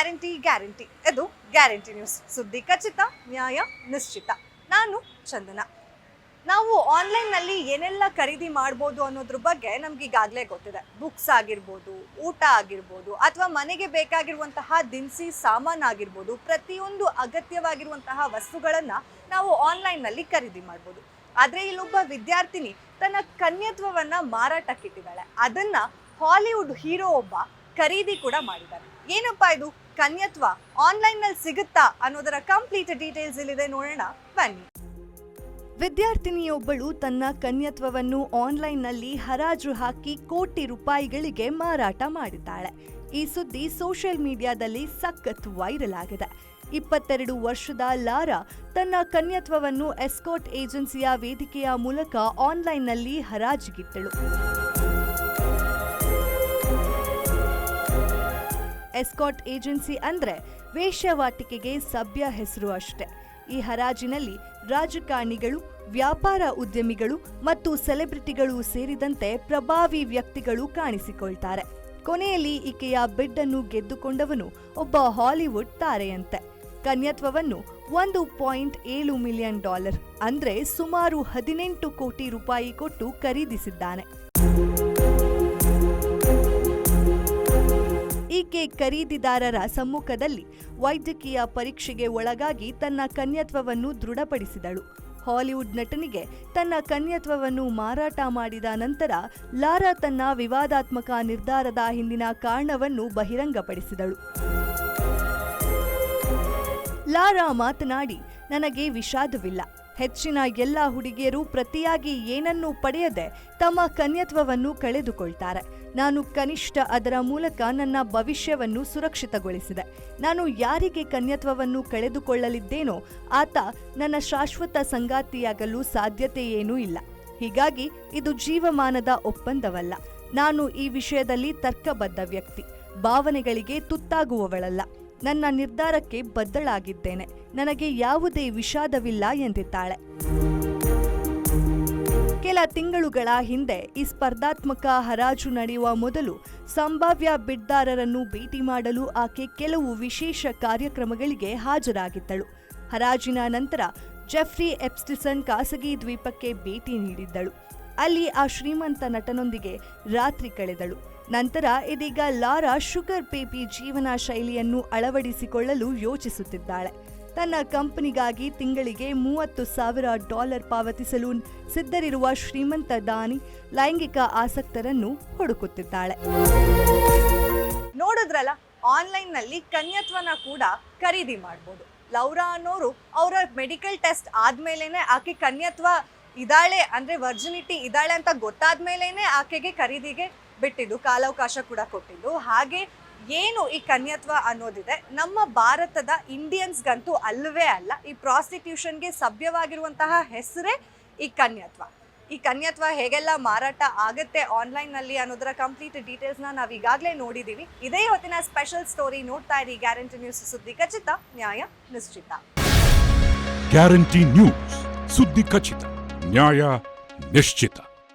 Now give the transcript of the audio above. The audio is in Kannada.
Guarantee guarantee. ಇದು ಗ್ಯಾರಂಟಿ ನ್ಯೂಸ್. ಸುದ್ದಿ ಖಚಿತ, ನ್ಯಾಯ ನಿಶ್ಚಿತ. ನಾನು ಚಂದನ. ನಾವು ಆನ್ಲೈನ್ನಲ್ಲಿ ಏನೆಲ್ಲ ಖರೀದಿ ಮಾಡ್ಬೋದು ಅನ್ನೋದ್ರ ಬಗ್ಗೆ ನಮ್ಗೆ ಈಗಾಗಲೇ ಗೊತ್ತಿದೆ. ಬುಕ್ಸ್ ಆಗಿರ್ಬೋದು, ಊಟ ಆಗಿರ್ಬೋದು, ಅಥವಾ ಮನೆಗೆ ಬೇಕಾಗಿರುವಂತಹ ದಿನಸಿ ಸಾಮಾನು ಆಗಿರ್ಬೋದು, ಪ್ರತಿಯೊಂದು ಅಗತ್ಯವಾಗಿರುವಂತಹ ವಸ್ತುಗಳನ್ನು ನಾವು ಆನ್ಲೈನ್ನಲ್ಲಿ ಖರೀದಿ ಮಾಡ್ಬೋದು. ಆದರೆ ಇಲ್ಲೊಬ್ಬ ವಿದ್ಯಾರ್ಥಿನಿ ತನ್ನ ಕನ್ಯತ್ವವನ್ನ ಮಾರಾಟಕ್ಕಿಟ್ಟಿದ್ದಾಳೆ. ಅದನ್ನ ಹಾಲಿವುಡ್ ಹೀರೋ ಒಬ್ಬ ಖರೀದಿ ಕೂಡ ಮಾಡಿದ್ದಾರೆ. ಏನಪ್ಪಾ ಇದು? ಕನ್ಯತ್ವ ಆನ್ಲೈನ್ನಲ್ಲಿ ಸಿಗುತ್ತಾ ಅನ್ನೋದರ ಕಂಪ್ಲೀಟ್ ಡೀಟೇಲ್ಸ್ ಇಲ್ಲಿದೆ ನೋಡೋಣ. ಬನ್ನಿ. ವಿದ್ಯಾರ್ಥಿನಿಯೊಬ್ಬಳು ತನ್ನ ಕನ್ಯತ್ವವನ್ನು ಆನ್ಲೈನ್ನಲ್ಲಿ ಹರಾಜು ಹಾಕಿ ಕೋಟಿ ರೂಪಾಯಿಗಳಿಗೆ ಮಾರಾಟ ಮಾಡಿದ್ದಾಳೆ. ಈ ಸುದ್ದಿ ಸೋಷಿಯಲ್ ಮೀಡಿಯಾದಲ್ಲಿ ಸಖತ್ ವೈರಲ್ ಆಗಿದೆ. ಇಪ್ಪತ್ತೆರಡು ವರ್ಷದ ಲಾರಾ ತನ್ನ ಕನ್ಯತ್ವವನ್ನು ಎಸ್ಕೋಟ್ ಏಜೆನ್ಸಿಯ ವೇದಿಕೆಯ ಮೂಲಕ ಆನ್ಲೈನ್ನಲ್ಲಿ ಹರಾಜಿಗಿಟ್ಟಳು. ಎಸ್ಕಾಟ್ ಏಜೆನ್ಸಿ ಅಂದ್ರೆ ವೇಶ್ಯವಾಟಿಕೆಗೆ ಸಭ್ಯ ಹೆಸರು ಅಷ್ಟೆ. ಈ ಹರಾಜಿನಲ್ಲಿ ರಾಜಕಾರಣಿಗಳು, ವ್ಯಾಪಾರ ಉದ್ಯಮಿಗಳು ಮತ್ತು ಸೆಲೆಬ್ರಿಟಿಗಳು ಸೇರಿದಂತೆ ಪ್ರಭಾವಿ ವ್ಯಕ್ತಿಗಳು ಕಾಣಿಸಿಕೊಳ್ತಾರೆ. ಕೊನೆಯಲ್ಲಿ ಈಕೆಯ ಬಿಡ್ಡನ್ನು ಗೆದ್ದುಕೊಂಡವನು ಒಬ್ಬ ಹಾಲಿವುಡ್ ತಾರೆಯಂತೆ. ಕನ್ಯತ್ವವನ್ನು ಒಂದು ಪಾಯಿಂಟ್ ಏಳು ಮಿಲಿಯನ್ ಡಾಲರ್ ಅಂದ್ರೆ ಸುಮಾರು ಹದಿನೆಂಟು ಕೋಟಿ ರೂಪಾಯಿ ಕೊಟ್ಟು ಖರೀದಿಸಿದ್ದಾನೆ. ಈಕೆ ಖರೀದಿದಾರರ ಸಮ್ಮುಖದಲ್ಲಿ ವೈದ್ಯಕೀಯ ಪರೀಕ್ಷೆಗೆ ಒಳಗಾಗಿ ತನ್ನ ಕನ್ಯತ್ವವನ್ನು ದೃಢಪಡಿಸಿದಳು. ಹಾಲಿವುಡ್ ನಟನಿಗೆ ತನ್ನ ಕನ್ಯತ್ವವನ್ನು ಮಾರಾಟ ಮಾಡಿದ ನಂತರ ಲಾರಾ ತನ್ನ ವಿವಾದಾತ್ಮಕ ನಿರ್ಧಾರದ ಹಿಂದಿನ ಕಾರಣವನ್ನು ಬಹಿರಂಗಪಡಿಸಿದಳು. ಲಾರಾ ಮಾತನಾಡಿ, ನನಗೆ ವಿಷಾದವಿಲ್ಲ. ಹೆಚ್ಚಿನ ಎಲ್ಲ ಹುಡುಗಿಯರು ಪ್ರತಿಯಾಗಿ ಏನನ್ನೂ ಪಡೆಯದೆ ತಮ್ಮ ಕನ್ಯತ್ವವನ್ನು ಕಳೆದುಕೊಳ್ತಾರೆ. ನಾನು ಕನಿಷ್ಠ ಅದರ ಮೂಲಕ ನನ್ನ ಭವಿಷ್ಯವನ್ನು ಸುರಕ್ಷಿತಗೊಳಿಸಿದೆ. ನಾನು ಯಾರಿಗೆ ಕನ್ಯತ್ವವನ್ನು ಕಳೆದುಕೊಳ್ಳಲಿದ್ದೇನೋ ಆತ ನನ್ನ ಶಾಶ್ವತ ಸಂಗಾತಿಯಾಗಲು ಸಾಧ್ಯತೆಯೇನೂ ಇಲ್ಲ. ಹೀಗಾಗಿ ಇದು ಜೀವಮಾನದ ಒಪ್ಪಂದವಲ್ಲ. ನಾನು ಈ ವಿಷಯದಲ್ಲಿ ತರ್ಕಬದ್ಧ ವ್ಯಕ್ತಿ. ಭಾವನೆಗಳಿಗೆ ತುತ್ತಾಗುವವಳಲ್ಲ. ನನ್ನ ನಿರ್ಧಾರಕ್ಕೆ ಬದ್ಧಳಾಗಿದ್ದೇನೆ. ನನಗೆ ಯಾವುದೇ ವಿಷಾದವಿಲ್ಲ ಎಂದಿದ್ದಾಳೆ. ಕೆಲ ತಿಂಗಳುಗಳ ಹಿಂದೆ ಈ ಸ್ಪರ್ಧಾತ್ಮಕ ಹರಾಜು ನಡೆಯುವ ಮೊದಲು ಸಂಭಾವ್ಯ ಬಿಡ್ದಾರರನ್ನು ಭೇಟಿ ಮಾಡಲು ಆಕೆ ಕೆಲವು ವಿಶೇಷ ಕಾರ್ಯಕ್ರಮಗಳಿಗೆ ಹಾಜರಾಗಿದ್ದಳು. ಹರಾಜಿನ ನಂತರ ಜೆಫ್ರಿ ಎಪ್ಸ್ಟಿಸನ್ ಖಾಸಗಿ ದ್ವೀಪಕ್ಕೆ ಭೇಟಿ ನೀಡಿದ್ದಳು. ಅಲ್ಲಿ ಆ ಶ್ರೀಮಂತ ನಟನೊಂದಿಗೆ ರಾತ್ರಿ ಕಳೆದಳು. ನಂತರ ಇದೀಗ ಲಾರಾ ಶುಗರ್ ಪೇಪಿ ಜೀವನ ಶೈಲಿಯನ್ನು ಅಳವಡಿಸಿಕೊಳ್ಳಲು ಯೋಚಿಸುತ್ತಿದ್ದಾಳೆ. ತನ್ನ ಕಂಪನಿಗಾಗಿ ತಿಂಗಳಿಗೆ ಮೂವತ್ತು ಸಾವಿರ ಡಾಲರ್ ಪಾವತಿಸಲು ಸಿದ್ಧರಿರುವ ಶ್ರೀಮಂತ ದಾನಿ ಲೈಂಗಿಕ ಆಸಕ್ತರನ್ನು ಹುಡುಕುತ್ತಿದ್ದಾಳೆ. ನೋಡಿದ್ರಲ್ಲ, ಆನ್ಲೈನ್ನಲ್ಲಿ ಕನ್ಯತ್ವನ ಕೂಡ ಖರೀದಿ ಮಾಡ್ಬೋದು. ಲೌರಾ ಅನ್ನೋರು ಅವರ ಮೆಡಿಕಲ್ ಟೆಸ್ಟ್ ಆದ್ಮೇಲೆನೆ ಆಕೆ ಕನ್ಯತ್ವ ಇದ್ದಾಳೆ, ಅಂದ್ರೆ ವರ್ಜಿನಿಟಿ ಇದ್ದಾಳೆ ಅಂತ ಗೊತ್ತಾದ್ಮೇಲೆನೆ ಆಕೆಗೆ ಖರೀದಿಗೆ ಬಿಟ್ಟಿದ್ದು, ಕಾಲಾವಕಾಶ ಕೂಡ ಕೊಟ್ಟಿದ್ದು. ಹಾಗೆ ಏನು ಈ ಕನ್ಯತ್ವ ಅನ್ನೋದಿದೆ, ನಮ್ಮ ಭಾರತದ ಇಂಡಿಯನ್ಸ್ಗಂತೂ ಅಲ್ಲವೇ ಅಲ್ಲ, ಈ ಪ್ರಾಸ್ಟಿಟ್ಯೂಷನ್ಗೆ ಸಭ್ಯವಾಗಿರುವಂತಹ ಹೆಸರೇ ಈ ಕನ್ಯತ್ವ. ಈ ಕನ್ಯತ್ವ ಹೇಗೆಲ್ಲ ಮಾರಾಟ ಆಗುತ್ತೆ ಆನ್ಲೈನ್ನಲ್ಲಿ ಅನ್ನೋದರ ಕಂಪ್ಲೀಟ್ ಡೀಟೇಲ್ಸ್ನ ನಾವು ಈಗಾಗಲೇ ನೋಡಿದ್ದೀವಿ ಇದೇ ಹೊತ್ತಿನ ಸ್ಪೆಷಲ್ ಸ್ಟೋರಿ ನೋಡ್ತಾ ಇರಿ. ಗ್ಯಾರಂಟಿ ನ್ಯೂಸ್ ಸುದ್ದಿ ಖಚಿತ, ನ್ಯಾಯ ನಿಶ್ಚಿತ. ಗ್ಯಾರಂಟಿ ನ್ಯೂಸ್ ಸುದ್ದಿ ಖಚಿತ, ನ್ಯಾಯ ನಿಶ್ಚಿತ.